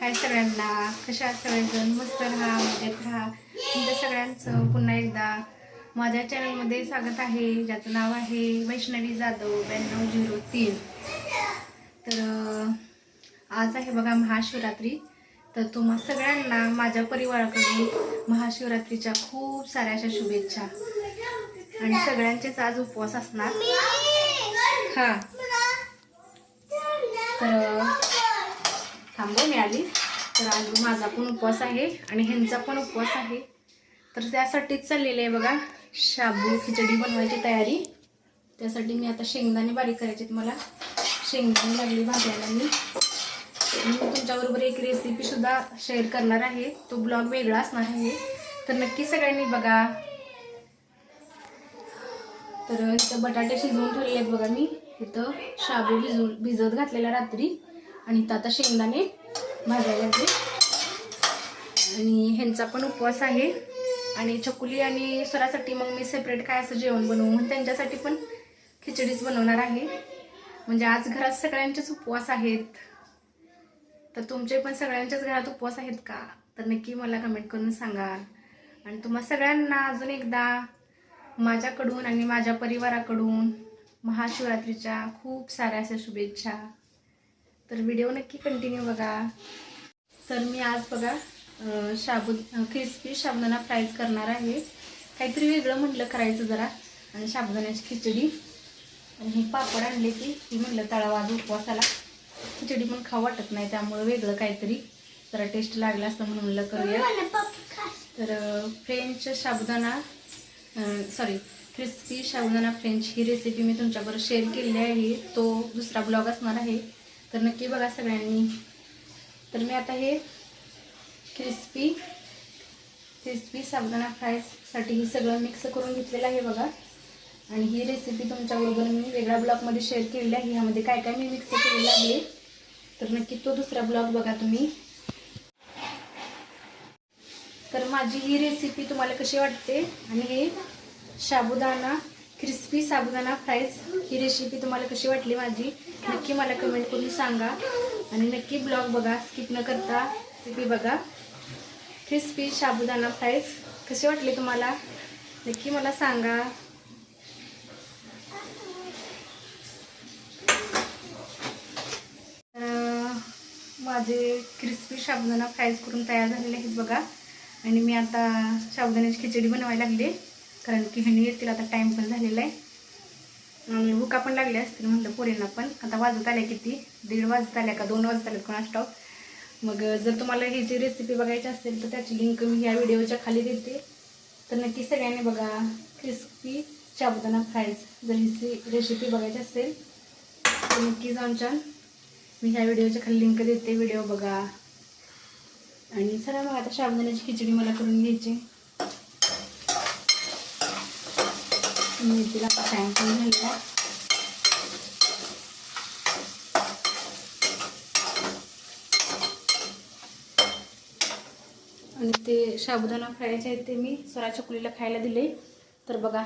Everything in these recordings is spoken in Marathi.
हाय सगळ्यांना. कशा सगळेजण? मस्त राहा मजेत राहा. तुमच्या सगळ्यांचं पुन्हा एकदा माझ्या चॅनलमध्ये स्वागत आहे. ज्याचं नाव आहे वैष्णवी जाधव ब्याण्णव झिरो तीन. तर आज आहे बघा महाशिवरात्री. तर तुम्हा सगळ्यांना माझ्या परिवाराकडून महाशिवरात्रीच्या खूप साऱ्या अशा शुभेच्छा. आणि सगळ्यांचेच आज उपवास असणार. हां. तर थांबव मी आली तर आज माझा पण उपवास आहे आणि ह्यांचा पण उपवास आहे. तर त्यासाठीच चाललेलं आहे बघा शाबू खिचडी बनवायची तयारी. त्यासाठी मी आता शेंगदाणे बारीक करायचे आहेत मला. शेंगदाणे लागली भाजायला मी. मी तुमच्याबरोबर एक रेसिपीसुद्धा शेअर करणार आहे. तो ब्लॉग वेगळा असणार आहे. तर नक्की सगळ्यांनी बघा. तर इथं बटाटे शिजवून ठेवलेले आहेत बघा मी. इथं शाबू भिजवून भिजत घातलेला रात्री. आणि आता शेंगदाणे भाजायला लागले. आणि ह्यांचा पण उपवास आहे. आणि चकुली आणि स्वरासाठी मग मी सेपरेट काय असं जेवण बनवू म्हणून त्यांच्यासाठी पण खिचडीच बनवणार आहे. म्हणजे आज घरात सगळ्यांचेच उपवास आहेत. तर तुमचे पण सगळ्यांच्याच घरात उपवास आहेत का? तर नक्की मला कमेंट करून सांगा. आणि तुम्हा सगळ्यांना अजून एकदा माझ्याकडून आणि माझ्या परिवाराकडून महाशिवरात्रीच्या खूप साऱ्या अशा शुभेच्छा. तर व्हिडिओ नक्की कंटिन्यू बघा. तर मी आज बघा शाबू क्रिस्पी साबुदाणा फ्राईज करणार आहे. काहीतरी वेगळं म्हटलं करायचं जरा आणि साबुदाण्याची खिचडी. आणि हे पापड आणले की ही म्हटलं तळावा आज उपवासाला. खिचडी पण खाऊ वाटत नाही त्यामुळे वेगळं काहीतरी. जरा टेस्ट लागला असतं म्हणून म्हणलं करूया. तर French sabudana sorry crispy sabudana French ही रेसिपी मी तुमच्याबरोबर शेअर केलेली आहे. तो दुसरा ब्लॉग असणार आहे. तर नक्की बघा सगळ्यांनी. तर मी आता हे क्रिस्पी क्रिस्पी साबुदाणा फ्रायसाठी हे सगळं मिक्स करून घेतलेलं आहे बघा. आणि ही रेसिपी तुमच्याबरोबर मी वेगळ्या ब्लॉगमध्ये शेअर केलेली आहे. ह्यामध्ये काय काय मी मिक्स केलेलं आहे. तर नक्की तो दुसरा ब्लॉग बघा तुम्ही. तर माझी ही रेसिपी तुम्हाला कशी वाटते? आणि हे साबुदाणा क्रिस्पी साबुदाणा फ्राईज. ही रेसिपी तुम्हाला कशी वाटली माझी? नक्की मला कमेंट करून सांगा. आणि नक्की ब्लॉग बघा. स्किप न करता रेसिपी बघा. Crispy sabudana fries. कशी वाटली तुम्हाला? नक्की मला सांगा. माझे क्रिस्पी साबुदाणा फ्राईज करून तयार झालेले आहेत बघा. आणि मी आता साबुदाण्याची खिचडी बनवायला लागली. कारण की ह्यानी येतील आता टाईम पण झालेला आहे. आणि भुका पण लागल्या असतील म्हटलं पोरींना पण. आता वाजत आल्या किती? दीड वाजत आल्या का? दोन वाजत आल्या कोणा स्टॉप मग जर तुम्हाला ही जी रेसिपी बघायची असेल तर त्याची लिंक मी ह्या व्हिडिओच्या खाली देते. तर नक्की सगळ्यांनी बघा क्रिस्पी साबुदाणा फ्राईज जर ही रेसिपी बघायची असेल तर नक्की जाऊन छान. मी ह्या व्हिडिओच्या खाली लिंक देते व्हिडिओ बघा. आणि चला मग आता शाबुदाण्याची खिचडी मला करून घ्यायची. मी तिला करून पण आणि ते साबुदाणा फ्रायचे आहेत ते मी सरा चकुलीला खायला दिले. तर बघा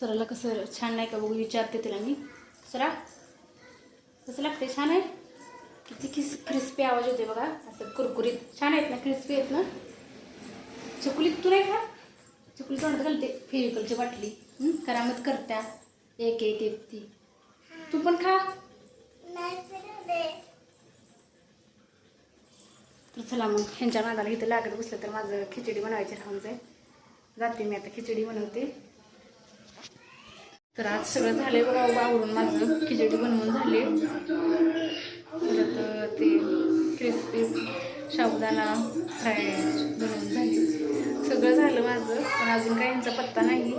सराला कसं छान नाही का बघू विचारते तिला मी. सरा कसं लागते छान आहे? किती किस क्रिस्पी आवाज होते बघा. असं कुरकुरीत. छान आहेत ना? क्रिस्पी आहेत ना? चकुलीत तू नाही खा चकुली तोंडात घालते. फेविकलची बाटली. करामत करत्या. एक एक एक ती. तू पण खा. तर चला मग ह्यांच्या नादाला इथं लागत बसलं तर माझं खिचडी बनवायची राहून जाईल जाते मी आता खिचडी बनवते. तर आज सगळं झालंय बघा आवडून माझं खिचडी बनवून झाले. परत ते क्रिस्पी साबुदाणा फ्राय बनवून झाले. सगळं झालं माझं पण अजून काही यांचा पत्ता नाही.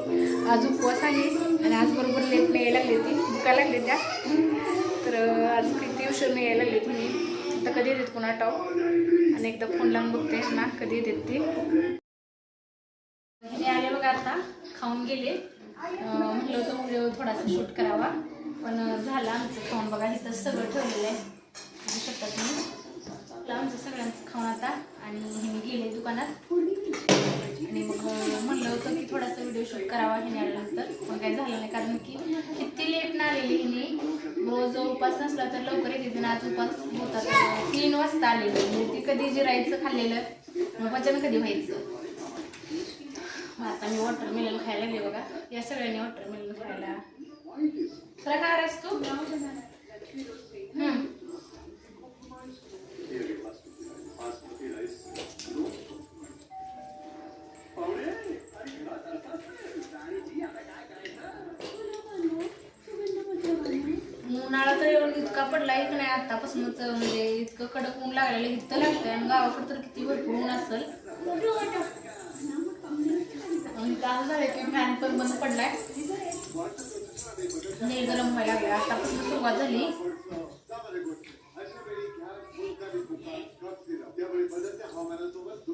आज उपवास आहे आणि आज बरोबर लेट नाही यायला लागले ती दुखायला लागले त्या तर आज किती उशीर नाही यायला लागले तुम्ही आता कधी येतात पुन्हा टाव आणि एकदा फोन लावून बघते ना कधी येतात ते. मी आले बघा आता खाऊन गेले. म्हटलं होतं व्हिडिओ थोडासा शूट करावा. पण झाला झालं आमचं खाऊन बघा. इथं सगळं ठेवलेलं आहे. शकतात तुम्ही. आमचं सगळ्यांचं खाऊन आता. आणि हे गेले दुकानात. मग म्हणलं होतं की थोडासा व्हिडिओ शूट करावा हिने आल्यानंतर मग काही झालं नाही कारण की किती लेट ना आलेली हिने. रोज उपास नसला तर लवकर येते तिने आज उपास होता. तीन वाजता आलेली. म्हणजे ती कधी जिरायचं खाल्लेलं मग पचन कधी व्हायचं? मग आता मी वॉटरमेलन खायला लागले बघा. या सगळ्यांनी वॉटरमेलन खायला. खरं काय असतो इतका नाही आतापासूनच म्हणजे इतकं कडक ऊन लागलेलं इतकं लागतंय आणि गावाकडे तर किती भरपूर ऊन असेल. आणि काम झालं की फॅन पण बंद पडलाय. नीर गरम व्हायला लागला आतापासून सुरुवात झाली. हवामानासोबत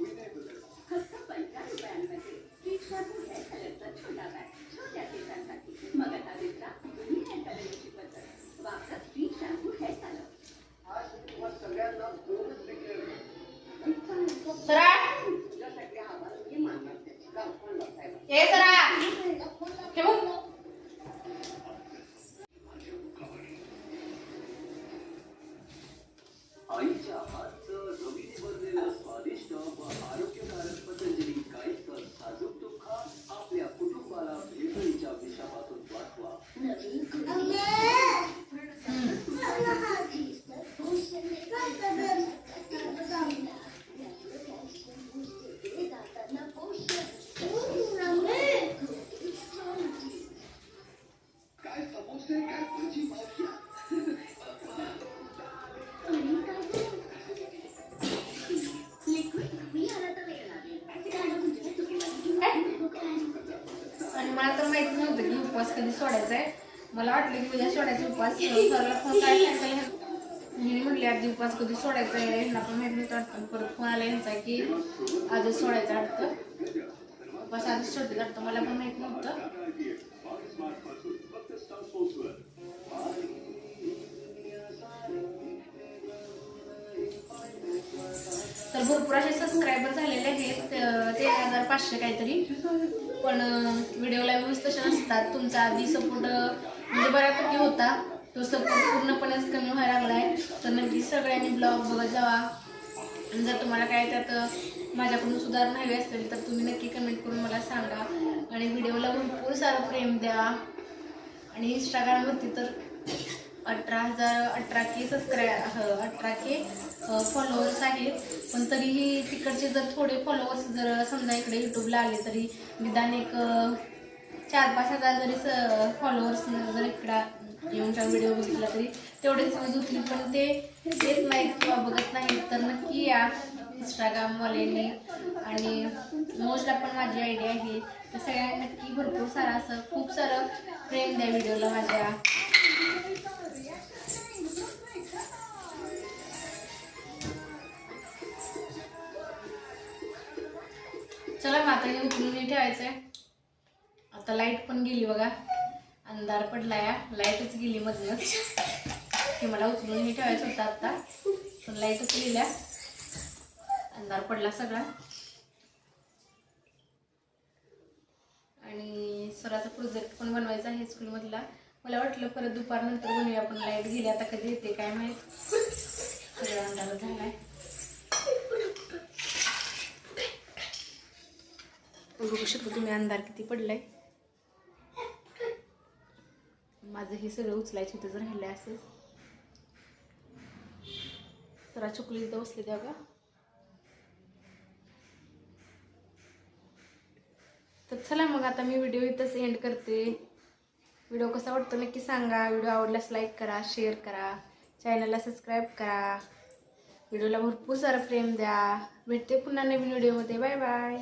Amazing. उपवास कधी सोडायचा आहे मला वाटलं की उद्या सोडायचा उपवास. सरला फोन काय सांगितलं मी म्हटले आधी उपवास कधी सोडायचा आहे यांना पण माहिती नव्हतं वाटतं. परत फोन आला यांचा की आजच सोडायचं वाटतं. उपवास आधीच सोडते वाटतं. मला पण माहीत नव्हतं. तर भरपूर असे सबस्क्रायबर झालेले आहेत. तेरा ते हजार पाचशे काहीतरी. पण व्हिडिओला व्ह्यूज तसे नसतात. तुमचा आधी सपोर्ट म्हणजे बऱ्यापैकी होता. तो सपोर्ट पूर्णपणेच कमी व्हायला लागला आहे तर नक्की सगळ्यांनी ब्लॉग बघत जावा. आणि जर तुम्हाला काय त्यात माझ्याकडून सुधारणा हवी असेल तर तुम्ही नक्की कमेंट करून मला सांगा. आणि व्हिडिओला भरपूर सारं प्रेम द्या. आणि इंस्टाग्रामवरती तर अठरा हजार अठरा के सबस्क्राय अठरा के फॉलोअर्स आहेत. पण तरीही तिकडचे जर थोडे फॉलोअर्स जर समजा इकडे यूट्यूबला आले तरी निदान एक चार पाच हजार जरी स फॉलोअर्स जर इकडा येऊनच्या व्हिडिओ बघितला तरी तेवढेच समज होतील पण ते येत नाहीत किंवा बघत नाहीत. तर नक्की या इंस्टाग्रामवाल्यांनी आणि मोस्टला पण माझी आयडिया आहे. तर सगळ्यांना नक्की भरपूर सारं असं खूप सारं प्रेम द्या व्हिडिओला माझ्या. चला मग आता हे उचलून ठेवायचं ठेवायचंय. आता लाइट पण गेली बघा. अंधार पडला या लाईटच गेली मधनच हे मला उचलून हे ठेवायचं होतं आता. पण लाईटच गेल्या अंधार पडला सगळा. आणि सराचा प्रोजेक्ट पण बनवायचा आहे स्कूलमधला मला वाटलं परत दुपारनंतर बनवूया पण लाइट गेली. आता कधी येते काय माहीत. सगळा अंधार झालाय. बघू शकतो तुम्ही अंधार किती पडलाय. माझं हे सगळं उचलायचं होतं जर राहिलंय असंच. जरा चुकली तिथं बसले त्या का? तर चला मग आता मी व्हिडिओ इथंच एंड करते. व्हिडिओ कसा वाटतो नक्की सांगा. व्हिडिओ आवडल्यास लाईक करा शेअर करा. चॅनलला सबस्क्राईब करा. व्हिडिओला भरपूर सारं प्रेम द्या. भेटते पुन्हा नवीन व्हिडिओमध्ये. Bye bye